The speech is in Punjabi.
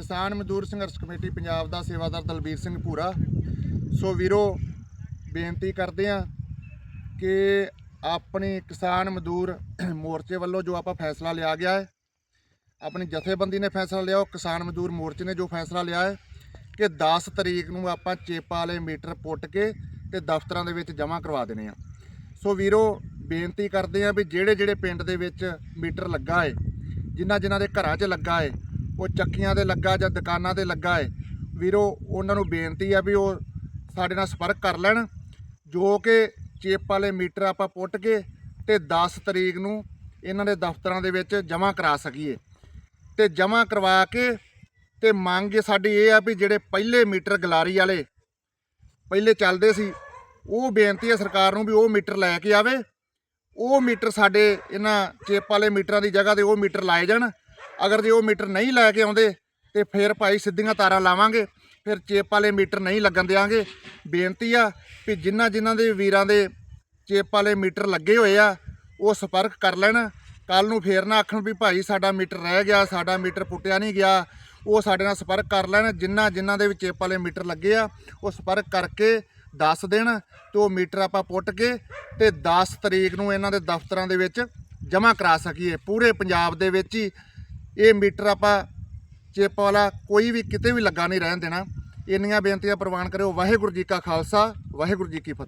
ਕਿਸਾਨ ਮਜ਼ਦੂਰ ਸੰਘਰਸ਼ ਕਮੇਟੀ ਪੰਜਾਬ ਦਾ ਸੇਵਾਦਾਰ ਦਲਬੀਰ ਸਿੰਘ ਭੂਰਾ। ਸੋ ਵੀਰੋ, ਬੇਨਤੀ ਕਰਦੇ ਆ ਕਿ ਆਪਣੀ ਕਿਸਾਨ ਮਜ਼ਦੂਰ ਮੋਰਚੇ ਵੱਲੋਂ ਜੋ ਆਪਾਂ ਫੈਸਲਾ ਲਿਆ ਗਿਆ ਹੈ, ਆਪਣੀ ਜਥੇਬੰਦੀ ਨੇ ਫੈਸਲਾ ਲਿਆ, ਉਹ ਕਿਸਾਨ ਮਜ਼ਦੂਰ ਮੋਰਚੇ ਨੇ ਜੋ ਫੈਸਲਾ ਲਿਆ ਹੈ ਕਿ 10 ਤਰੀਕ ਨੂੰ ਆਪਾਂ ਚੇਪਾ ਵਾਲੇ ਮੀਟਰ ਪੁੱਟ ਕੇ ਤੇ ਦਫ਼ਤਰਾਂ ਦੇ ਵਿੱਚ ਜਮ੍ਹਾਂ ਕਰਵਾ ਦੇਣੇ ਆ। ਸੋ ਵੀਰੋ, ਬੇਨਤੀ ਕਰਦੇ ਆ ਵੀ ਜਿਹੜੇ ਜਿਹੜੇ ਪਿੰਡ ਦੇ ਵਿੱਚ ਮੀਟਰ ਲੱਗਾ ਏ ਜਿਨ੍ਹਾਂ ਜਿਨ੍ਹਾਂ ਦੇ ਘਰਾਂ 'ਚ ਲੱਗਾ ਏ ਉਹ ਚੱਕੀਆਂ 'ਤੇ ਲੱਗਾ ਜਾਂ ਦੁਕਾਨਾਂ ਤੇ ਲੱਗਾ ਹੈ ਵੀਰੋ, ਉਹਨਾਂ ਨੂੰ ਬੇਨਤੀ ਆ ਵੀ ਉਹ ਸਾਡੇ ਨਾਲ ਸੰਪਰਕ ਕਰ ਲੈਣ। ਜੋ ਕਿ ਚੇਪ ਵਾਲੇ ਮੀਟਰ ਆਪਾਂ ਪੁੱਟ ਕੇ ਤੇ 10 ਤਰੀਕ ਨੂੰ ਇਹਨਾਂ ਦੇ ਦਫ਼ਤਰਾਂ ਦੇ ਵਿੱਚ ਜਮ੍ਹਾਂ ਕਰਾ ਸਕੀਏ। ਤੇ ਜਮ੍ਹਾਂ ਕਰਵਾ ਕੇ ਤੇ ਮੰਗ ਸਾਡੀ ਇਹ ਆ ਵੀ ਜਿਹੜੇ ਪਹਿਲੇ ਮੀਟਰ ਗਲਾਰੀ ਵਾਲੇ ਪਹਿਲੇ ਚੱਲਦੇ ਸੀ, ਉਹ ਬੇਨਤੀ ਹੈ ਸਰਕਾਰ ਨੂੰ ਵੀ ਉਹ ਮੀਟਰ ਲੈ ਕੇ ਆਵੇ। ਉਹ ਮੀਟਰ ਸਾਡੇ ਇਹਨਾਂ ਚੇਪ ਵਾਲੇ ਮੀਟਰਾਂ ਦੀ ਜਗ੍ਹਾ ਤੇ ਉਹ ਮੀਟਰ ਲਾਏ ਜਾਣ। ਅਗਰ ਜੇ ਉਹ ਮੀਟਰ ਨਹੀਂ ਲੈ ਕੇ ਆਉਂਦੇ ਤੇ ਫਿਰ ਭਾਈ ਸਿੱਧੀਆਂ ਤਾਰਾਂ ਲਾਵਾਂਗੇ, ਫਿਰ ਚੇਪ ਵਾਲੇ ਮੀਟਰ ਨਹੀਂ ਲੱਗਣ ਦਿਆਂਗੇ। ਬੇਨਤੀ ਆ ਵੀ ਜਿਨ੍ਹਾਂ ਜਿਨ੍ਹਾਂ ਦੇ ਵੀਰਾਂ ਦੇ ਚੇਪ ਵਾਲੇ ਮੀਟਰ ਲੱਗੇ ਹੋਏ ਆ, ਉਹ ਸੰਪਰਕ ਕਰ ਲੈਣ। ਕੱਲ ਨੂੰ ਫੇਰ ਨਾ ਆਖਣ ਵੀ ਭਾਈ ਸਾਡਾ ਮੀਟਰ ਰਹਿ ਗਿਆ, ਸਾਡਾ ਮੀਟਰ ਪੁੱਟਿਆ ਨਹੀਂ ਗਿਆ, ਉਹ ਸਾਡੇ ਨਾਲ ਸੰਪਰਕ ਕਰ ਲੈਣ। ਜਿਨ੍ਹਾਂ ਜਿਨ੍ਹਾਂ ਦੇ ਵਿੱਚ ਚੇਪ ਵਾਲੇ ਮੀਟਰ ਲੱਗੇ ਆ, ਉਹ ਸੰਪਰਕ ਕਰਕੇ ਦੱਸ ਦੇਣ ਤੇ ਉਹ ਮੀਟਰ ਆਪਾਂ ਪੁੱਟ ਕੇ ਤੇ 10 ਤਰੀਕ ਨੂੰ ਇਹਨਾਂ ਦੇ ਦਫ਼ਤਰਾਂ ਦੇ ਵਿੱਚ ਜਮ੍ਹਾਂ ਕਰਾ ਸਕੀਏ। ਪੂਰੇ ਪੰਜਾਬ ਦੇ ਵਿੱਚ ਹੀ ਇਹ ਮੀਟਰ ਆਪਾਂ ਚਿੱਪ ਵਾਲਾ ਕੋਈ ਵੀ ਕਿਤੇ ਵੀ ਲੱਗਾ ਨਹੀਂ ਰਹਿਣ ਦੇਣਾ। ਇੰਨੀਆਂ ਬੇਨਤੀਆਂ ਪ੍ਰਵਾਨ ਕਰਿਓ। ਵਾਹਿਗੁਰੂ ਜੀ ਕਾ ਖਾਲਸਾ, ਵਾਹਿਗੁਰੂ ਜੀ ਕੀ ਫਤਿਹ।